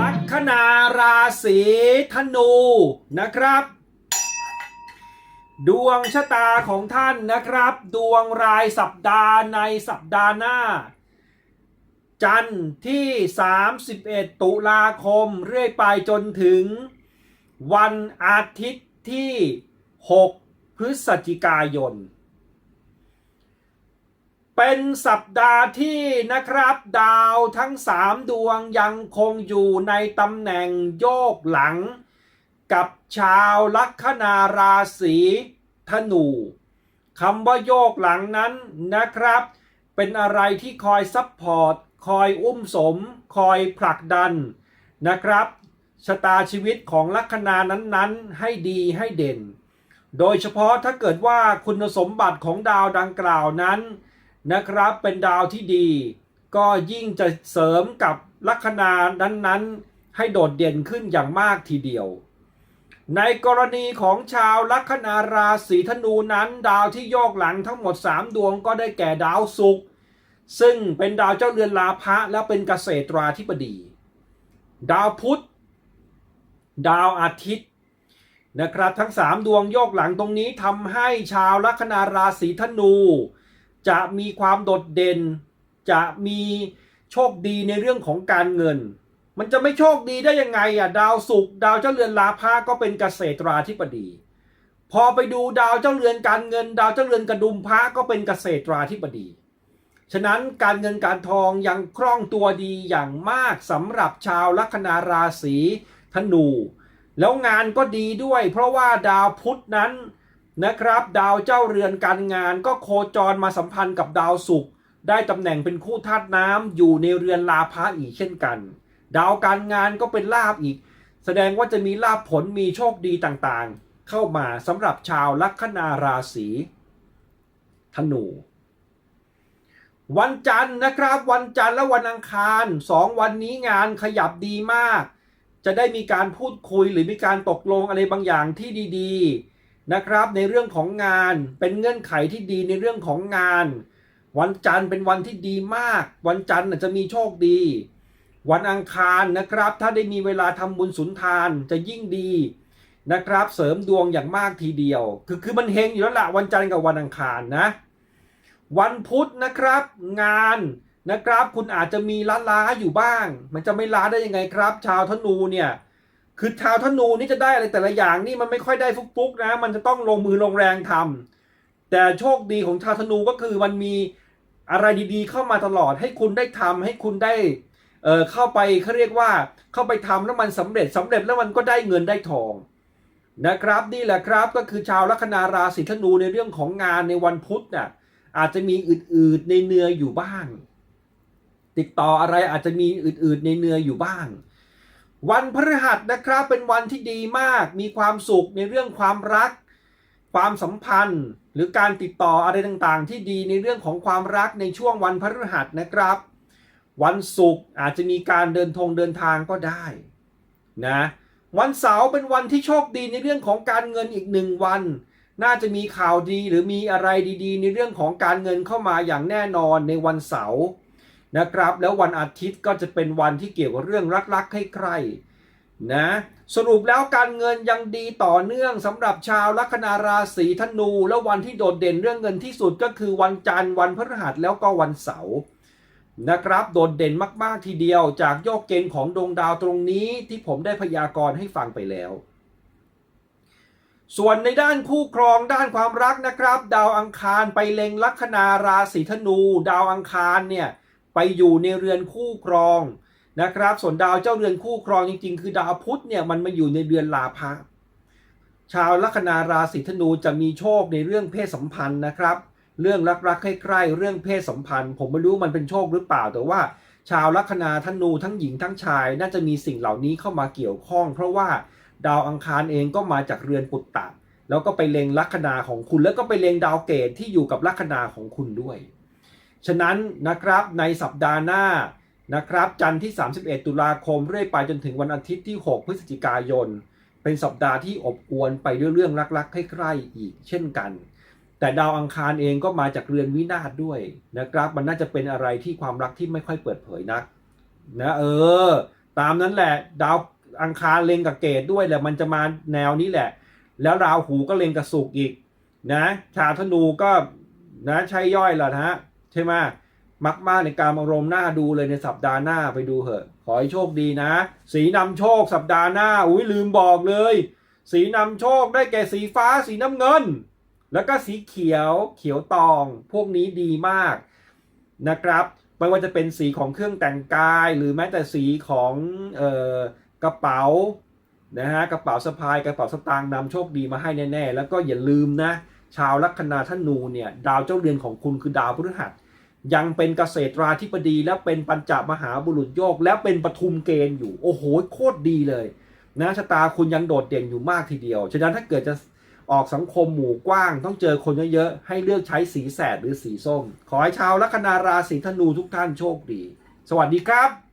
ลัคนาราศีธนูนะครับ ดวงชะตาของท่านนะครับ ดวงรายสัปดาห์ในสัปดาห์หน้า จันทร์ที่ 31 ตุลาคมเรื่อยไปจนถึง วันอาทิตย์ที่ 6 พฤศจิกายน เป็นสัปดาห์ที่นะครับ ดาวทั้งสามดวงยังคงอยู่ในตำแหน่งโยกหลัง กับชาวลัคนาราศีธนูคำว่าโยกหลังนั้นนะครับ เป็นอะไรที่คอยซับพอร์ตคอยอุ้มสม คอยผลักดันนะครับชะตาชีวิตของลัคนานั้นๆ ให้ดีให้เด่น โดยเฉพาะถ้าเกิดว่าคุณสมบัติของดาวดังกล่าวนั้นนะครับเป็นดาวที่ดี ก็ยิ่งจะเสริมกับลัคนานั้นๆ ให้โดดเด่นขึ้นอย่างมากทีเดียว ในกรณีของชาวลัคนาราศีธนูนั้นดาวที่โยกหลังทั้งหมด 3 ดวงก็ได้แก่ดาวศุกร์ซึ่งเป็นดาวเจ้าเรือนลาภะและเป็นเกษตราธิบดี ดาวพุธ ดาวอาทิตย์นะครับทั้ง 3 ดวงโยกหลังตรงนี้ทำให้ชาวลัคนาราศีธนู จะมีความโดดเด่น จะมีโชคดีในเรื่องของการเงิน มันจะไม่โชคดีได้ยังไงอะดาวศุกร์ดาวเจ้าเรือนลาภะก็เป็นเกษตราธิบดี พอไปดูดาวเจ้าเรือนการเงิน ดาวเจ้าเรือนกระดุมพระก็เป็นเกษตราธิบดี ฉะนั้นการเงินการทองยังคล่องตัวดีอย่างมากสำหรับชาวลัคนาราศีธนู แล้วงานก็ดีด้วย เพราะว่าดาวพุธนั้นนะครับ ดาวเจ้าเรือนการงานก็โคจรมาสัมพันธ์กับดาวศุกร์ได้ตำแหน่งเป็นคู่ธาตุน้ำอยู่ในเรือนลาภะอีกเช่นกัน ดาวการงานก็เป็นลาบอีก แสดงว่าจะมีลาบผลมีโชคดีต่างๆ เข้ามาสำหรับชาวลัคนาราศีธนู วันจันทร์นะครับ วันจันทร์และวันอังคารสองวันนี้งานขยับดีมาก จะได้มีการพูดคุยหรือมีการตกลงอะไรบางอย่างที่ดีๆนะครับ ในเรื่องของงานเป็นเงื่อนไขที่ดีในเรื่องของงาน วันจันทร์เป็นวันที่ดีมาก วันจันทร์จะมีโชคดี วันอังคารนะครับ ถ้าได้มีเวลาทำบุญสุนทานจะยิ่งดีนะครับ เสริมดวงอย่างมากทีเดียว คือคือมันเฮงอยู่แล้วละวันจันทร์กับวันอังคารนะ วันพุธนะครับ งานนะครับ คุณอาจจะมีล้าล้าอยู่บ้าง มันจะไม่ล้าได้ยังไงครับ ชาวธนูเนี่ยคือชาวธนูนี่จะได้อะไรแต่ละอย่างนี่มันไม่ค่อยได้ฟุกๆนะ มันจะต้องลงมือลงแรงทำแต่โชคดีของชาวธนูก็คือมันมีอะไรดีๆ เข้ามาตลอดให้คุณได้ทำให้คุณได้ เออเข้าไปเขาเรียกว่าเข้าไปทำแล้วมันสำเร็จสำเร็จแล้วมันก็ได้เงินได้ทองนะครับนี่แหละครับก็คือชาวลัคนาราศีธนูในเรื่องของงานในวันพุธน่ะอาจจะมีอืดๆในเนื้ออยู่บ้าง ติดต่ออะไรอาจจะมีอืดๆในเนื้ออยู่บ้าง วันพฤหัสนะครับเป็นวันที่ดีมาก มีความสุขในเรื่องความรัก ความสัมพันธ์ หรือการติดต่ออะไรต่างๆ ที่ดีในเรื่องของความรักในช่วงวันพฤหัสนะครับ วันศุกร์อาจจะมีการเดินทงเดินทางก็ได้นะวันเสาร์เป็นวันที่โชคดีในเรื่องของการเงินอีกหนึ่งวัน น่าจะมีข่าวดีหรือมีอะไรดีๆ ในเรื่องของการเงินเข้ามาอย่างแน่นอนในวันเสาร์นะครับ แล้ววันอาทิตย์ก็จะเป็นวันที่เกี่ยวกับเรื่องรักๆให้ใครนะสรุปแล้วการเงินยังดีต่อเนื่องสำหรับชาวลัคนาราศีธนู แล้ววันที่โดดเด่นเรื่องเงินที่สุดก็คือวันจันทร์วันพฤหัสแล้วก็วันเสาร์ นะครับ โดดเด่นมาก ๆ ทีเดียวจากโยกเกณฑ์ของดวงดาวตรงนี้ที่ผมได้พยากรณ์ให้ฟังไปแล้ว ส่วนในด้านคู่ครองด้านความรักนะครับ ดาวอังคารไปเล็งลัคนาราศีธนู ดาวอังคารเนี่ยไปอยู่ในเรือนคู่ครองนะครับ ส่วนดาวเจ้าเรือนคู่ครองจริง ๆ คือดาวพุธเนี่ยมันมาอยู่ในเรือนลาภะชาวลัคนาราศีธนูจะมีโชคในเรื่องเพศสัมพันธ์นะครับ เรื่องรักๆใกล้ๆเรื่องเพศสัมพันธ์ ผมไม่รู้มันเป็นโชคหรือเปล่า แต่ว่าชาวลัคนาธนูทั้งหญิงทั้งชาย น่าจะมีสิ่งเหล่านี้เข้ามาเกี่ยวข้อง เพราะว่าดาวอังคารเองก็มาจากเรือนปุตตะ แล้วก็ไปเล็งลัคนาของคุณ แล้วก็ไปเล็งดาวเกตที่อยู่กับลัคนาของคุณด้วย ฉะนั้นนะครับในสัปดาห์หน้านะครับจันทร์ที่ 31 ตุลาคมเรื่อยไปจนถึงวันอาทิตย์ที่ 6 พฤศจิกายน เป็นสัปดาห์ที่อบอวลไปด้วยเรื่องรักๆใกล้ๆอีกเช่นกัน แต่ดาวอังคารเองก็มาจากเรือนวินาศด้วยนะครับมันน่าจะเป็นอะไรที่ความรักที่ไม่ค่อยเปิดเผยนักนะเออ ตามนั้นแหละ ดาวอังคารเล็งกับเกตด้วยแหละมันจะมาแนวนี้แหละ แล้วราหูก็เล็งกับสุกอีกนะชาวธนูก็นะใช่ย่อยละนะฮะใช่ไหมมักมากในการอารมณ์หน้าดูเลยในสัปดาห์หน้าไปดูเหอะ ขอให้โชคดีนะ สีนำโชคสัปดาห์หน้า อุ้ยลืมบอกเลย สีนำโชคได้แก่สีฟ้าสีน้ำเงิน แล้วก็สีเขียวเขียวตอง พวกนี้ดีมากนะครับ ไม่ว่าจะเป็นสีของเครื่องแต่งกาย หรือแม้แต่สีของออกระเป๋านะฮะกระเป๋าสะพายกระเป๋าสตางค์นำโชคดีมาให้แน่ ๆ แล้วก็อย่าลืมนะ ชาวลัคนาธนูเนี่ยดาวเจ้าเรือนของคุณคือดาวพฤหัส ยังเป็นเกษตราธิบดี และเป็นปัญจมหาบุรุษโยก แล้วเป็นปทุมเกณฑ์อยู่ โอ้โหโคตรดีเลย นะชะตาคุณยังโดดเด่นอยู่มากทีเดียว ฉะนั้นถ้าเกิดจะ ออกสังคมหมู่กว้าง ต้องเจอคนเยอะๆ ให้เลือกใช้สีแสดหรือสีส้ม ขอให้ชาวลัคนาราศีธนูทุกท่านโชคดี สวัสดีครับ